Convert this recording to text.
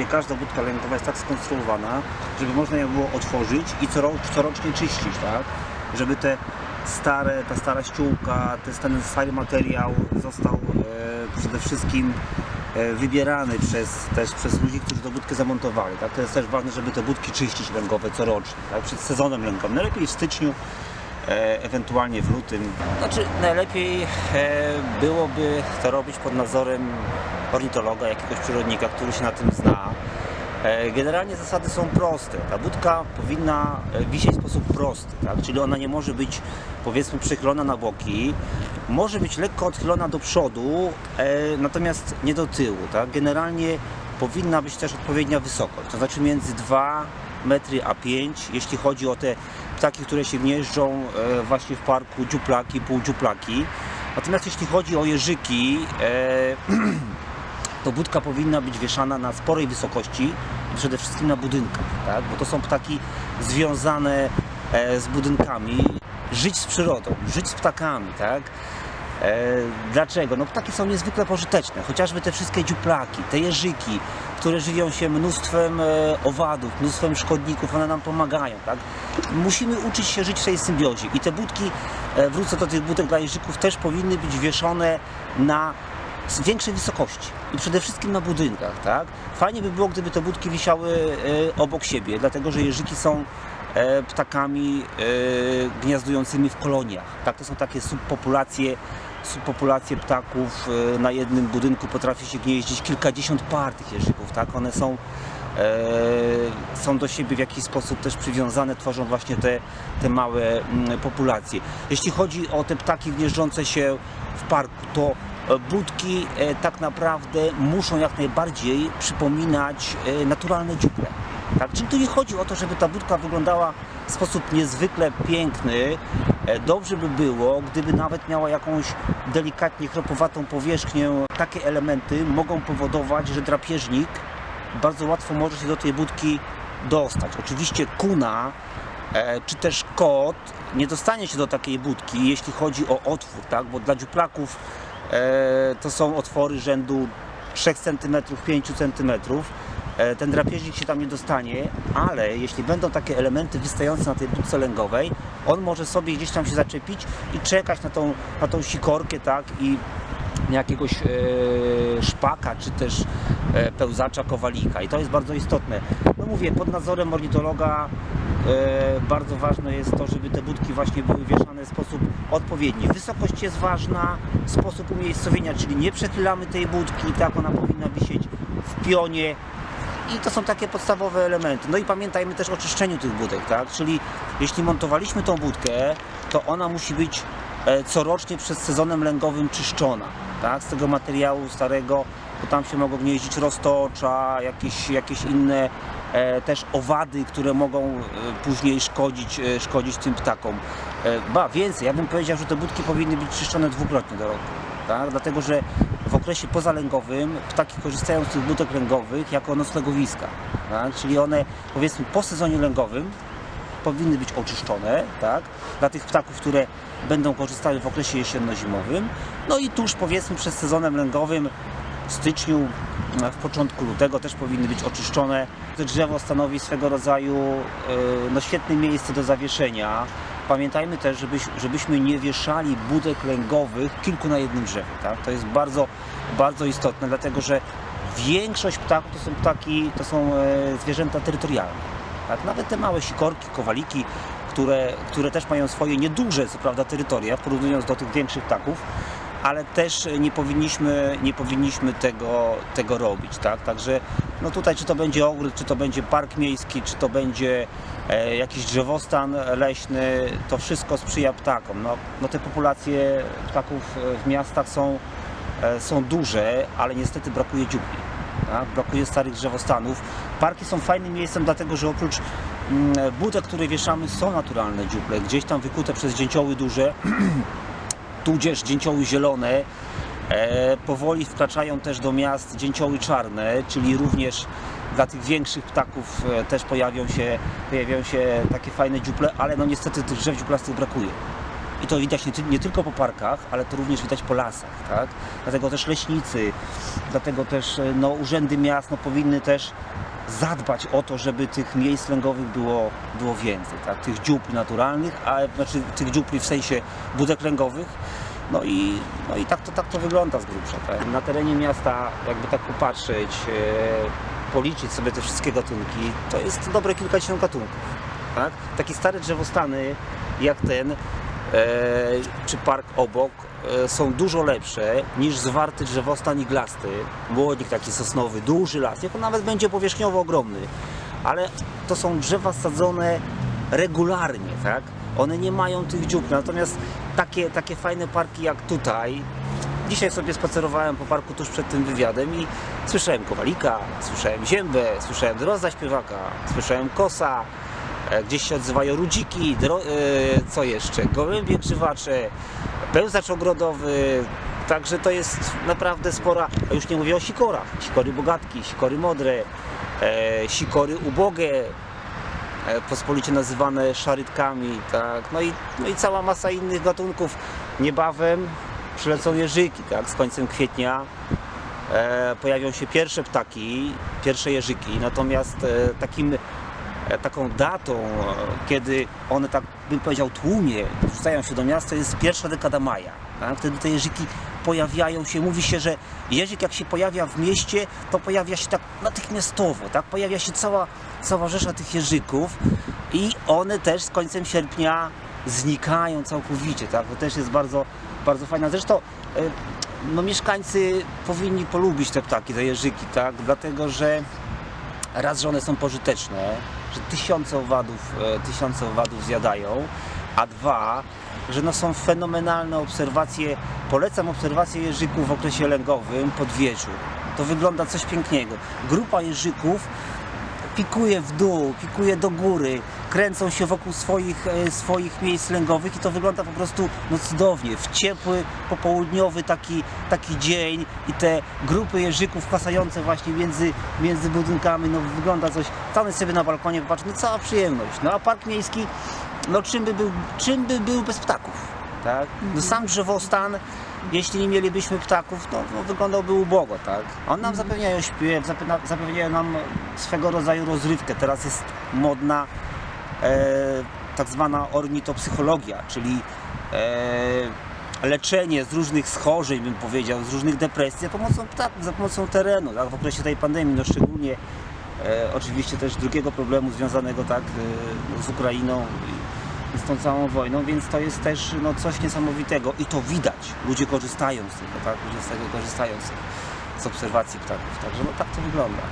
właściwie każda budka lękowa jest tak skonstruowana, żeby można ją było otworzyć i coro, corocznie czyścić, tak? Żeby te stare, ta stara ściółka, ten, stary materiał został e, przede wszystkim e, wybierany przez, też przez ludzi, którzy tę budkę zamontowali. Tak? To jest też ważne, żeby te budki czyścić lęgowe corocznie, tak? przed sezonem lęgowym. Najlepiej w styczniu, e, ewentualnie w lutym. Znaczy najlepiej e, byłoby to robić pod nadzorem ornitologa, jakiegoś przyrodnika, który się na tym zna. E, Generalnie zasady są proste. Ta budka powinna e, wisieć w sposób prosty, tak? czyli ona nie może być powiedzmy przychylona na boki, może być lekko odchylona do przodu, e, natomiast nie do tyłu. Tak? Generalnie powinna być też odpowiednia wysokość, to znaczy między 2 metry a 5, jeśli chodzi o te ptaki, które się gnieżdżą e, właśnie w parku, dziuplaki, półdziuplaki. Natomiast jeśli chodzi o jeżyki, e, to budka powinna być wieszana na sporej wysokości, przede wszystkim na budynkach, tak? bo to są ptaki związane e, z budynkami, żyć z przyrodą, żyć z ptakami, tak? E, dlaczego? No ptaki są niezwykle pożyteczne, chociażby te wszystkie dziuplaki, te jeżyki, które żywią się mnóstwem e, owadów, mnóstwem szkodników, one nam pomagają, tak? Musimy uczyć się żyć w tej symbiozie i te budki, wrócę do tych budek dla jeżyków, też powinny być wieszone na z większej wysokości i przede wszystkim na budynkach, tak? Fajnie by było, gdyby te budki wisiały e, obok siebie, dlatego że jeżyki są e, ptakami e, gniazdującymi w koloniach, tak? To są takie subpopulacje, subpopulacje ptaków na jednym budynku potrafi się gnieździć kilkadziesiąt par tych jeżyków, tak? One są są do siebie w jakiś sposób też przywiązane, tworzą właśnie te, te małe mm, populacje. Jeśli chodzi o te ptaki gnieżdżące się w parku, to budki e, tak naprawdę muszą jak najbardziej przypominać e, naturalne dziuple. Tak? Czyli tu nie chodzi o to, żeby ta budka wyglądała w sposób niezwykle piękny. E, Dobrze by było, gdyby nawet miała jakąś delikatnie chropowatą powierzchnię. Takie elementy mogą powodować, że drapieżnik bardzo łatwo może się do tej budki dostać. Oczywiście kuna e, czy też kot nie dostanie się do takiej budki, jeśli chodzi o otwór, tak? bo dla dziuplaków e, to są otwory rzędu 3 cm, 5 cm. E, Ten drapieżnik się tam nie dostanie, ale jeśli będą takie elementy wystające na tej budce lęgowej, on może sobie gdzieś tam się zaczepić i czekać na tą, na tą sikorkę, tak? I jakiegoś e, szpaka, czy też e, pełzacza kowalika i to jest bardzo istotne. No mówię, pod nadzorem ornitologa e, bardzo ważne jest to, żeby te budki właśnie były wieszane w sposób odpowiedni. Wysokość jest ważna, sposób umiejscowienia, czyli nie przechylamy tej budki, tak ona powinna wisieć w pionie, i to są takie podstawowe elementy. No i pamiętajmy też o czyszczeniu tych budek, tak? Czyli jeśli montowaliśmy tą budkę, to ona musi być e, corocznie przed sezonem lęgowym czyszczona, tak? Z tego materiału starego, bo tam się mogą gnieździć roztocza, jakieś, jakieś inne e, też owady, które mogą e, później szkodzić, e, szkodzić tym ptakom. E, ba, więcej, ja bym powiedział, że te budki powinny być czyszczone dwukrotnie do roku, tak? Dlatego, że w okresie pozalęgowym ptaki korzystają z tych budek lęgowych jako noclegowiska, tak? czyli one powiedzmy po sezonie lęgowym powinny być oczyszczone, tak? Dla tych ptaków, które będą korzystały w okresie jesienno-zimowym. No i tuż powiedzmy przed sezonem lęgowym w styczniu, w początku lutego też powinny być oczyszczone. To drzewo stanowi swego rodzaju e, no, świetne miejsce do zawieszenia. Pamiętajmy też, żebyś, żebyśmy nie wieszali budek lęgowych kilku na jednym drzewie. Tak? To jest bardzo, bardzo istotne, dlatego że większość ptaków to są ptaki, to są e, zwierzęta terytorialne. Tak? Nawet te małe sikorki, kowaliki, które, które też mają swoje nieduże co prawda terytoria, porównując do tych większych ptaków, ale też nie powinniśmy, nie powinniśmy tego, tego robić, tak? Także no tutaj czy to będzie ogród, czy to będzie park miejski, czy to będzie e, jakiś drzewostan leśny, to wszystko sprzyja ptakom. No, no te populacje ptaków w miastach są, e, są duże, ale niestety brakuje dziupli. Tak? Brakuje starych drzewostanów. Parki są fajnym miejscem, dlatego że oprócz mm, budek, które wieszamy, są naturalne dziuple, gdzieś tam wykute przez dzięcioły duże, tudzież dzięcioły zielone. E, powoli wkraczają też do miast dzięcioły czarne, czyli również dla tych większych ptaków e, też pojawią się, pojawiają się takie fajne dziuple, ale no niestety tych drzew dziuplastych brakuje. I to widać nie, nie tylko po parkach, ale to również widać po lasach, tak? Dlatego też leśnicy, dlatego też e, no, urzędy miast no, powinny też zadbać o to, żeby tych miejsc lęgowych było, było więcej, tak? Tych dziupli naturalnych, a znaczy tych dziupli w sensie budek lęgowych. No i, no i tak, to, tak to wygląda z grubsza. Tak? Na terenie miasta, jakby tak popatrzeć, e, policzyć sobie te wszystkie gatunki, to jest dobre kilkadziesiąt gatunków. Tak? Takie stare drzewostany jak ten, czy park obok, e, są dużo lepsze niż zwarty drzewostan iglasty, młodnik taki sosnowy, duży las, niech on nawet będzie powierzchniowo ogromny, ale to są drzewa sadzone regularnie, tak? One nie mają tych dziób, natomiast takie, takie fajne parki jak tutaj, Dzisiaj sobie spacerowałem po parku tuż przed tym wywiadem i słyszałem kowalika, słyszałem ziębę, słyszałem drozda śpiewaka, słyszałem kosa, e, gdzieś się odzywają rudziki, e, co jeszcze, gołębie krzywacze, pełzacz ogrodowy, także to jest naprawdę spora, a już nie mówię o sikorach, sikory bogatki, sikory modre, e, sikory ubogie, e, pospolicie nazywane szarytkami, tak, no i, no i cała masa innych gatunków. Niebawem przylecą jeżyki, tak, z końcem kwietnia e, pojawią się pierwsze ptaki, pierwsze jeżyki, natomiast e, takim, e, taką datą, e, kiedy one tak bym powiedział tłumie wrzucają się do miasta jest pierwsza dekada maja, tak? wtedy te jeżyki pojawiają się, mówi się, że jeżyk jak się pojawia w mieście, to pojawia się tak natychmiastowo, tak, pojawia się cała, cała rzesza tych jeżyków i one też z końcem sierpnia znikają całkowicie, tak, to też jest bardzo, bardzo fajne. Zresztą e, no, mieszkańcy powinni polubić te ptaki, te jeżyki, tak, dlatego że raz, że one są pożyteczne, że tysiące owadów, e, tysiące owadów zjadają, a dwa, że no są fenomenalne obserwacje, polecam obserwacje jeżyków w okresie lęgowym pod wieczór. To wygląda coś pięknego. Grupa jeżyków pikuje w dół, pikuje do góry, kręcą się wokół swoich, e, swoich miejsc lęgowych i to wygląda po prostu no, cudownie. W ciepły, popołudniowy taki, taki dzień i te grupy jeżyków pasające właśnie między, między budynkami, no wygląda coś, stanę sobie na balkonie, popatrz, no cała przyjemność. No a park miejski, no czym by był, czym by był bez ptaków, tak? No sam drzewostan, jeśli nie mielibyśmy ptaków, no, no wyglądałby ubogo, tak? On nam zapewniają śpiew, zapewnia- zapewniają nam swego rodzaju rozrywkę. Teraz jest modna tak zwana ornitopsychologia, czyli e, leczenie z różnych schorzeń, bym powiedział, z różnych depresji za pomocą ptaków, za pomocą terenu, tak? W okresie tej pandemii, no szczególnie e, oczywiście też drugiego problemu związanego tak e, z Ukrainą i z tą całą wojną, więc to jest też no, coś niesamowitego i to widać. Ludzie korzystają z tego, tak? Ludzie z tego korzystają z, z obserwacji ptaków, także no tak to wygląda.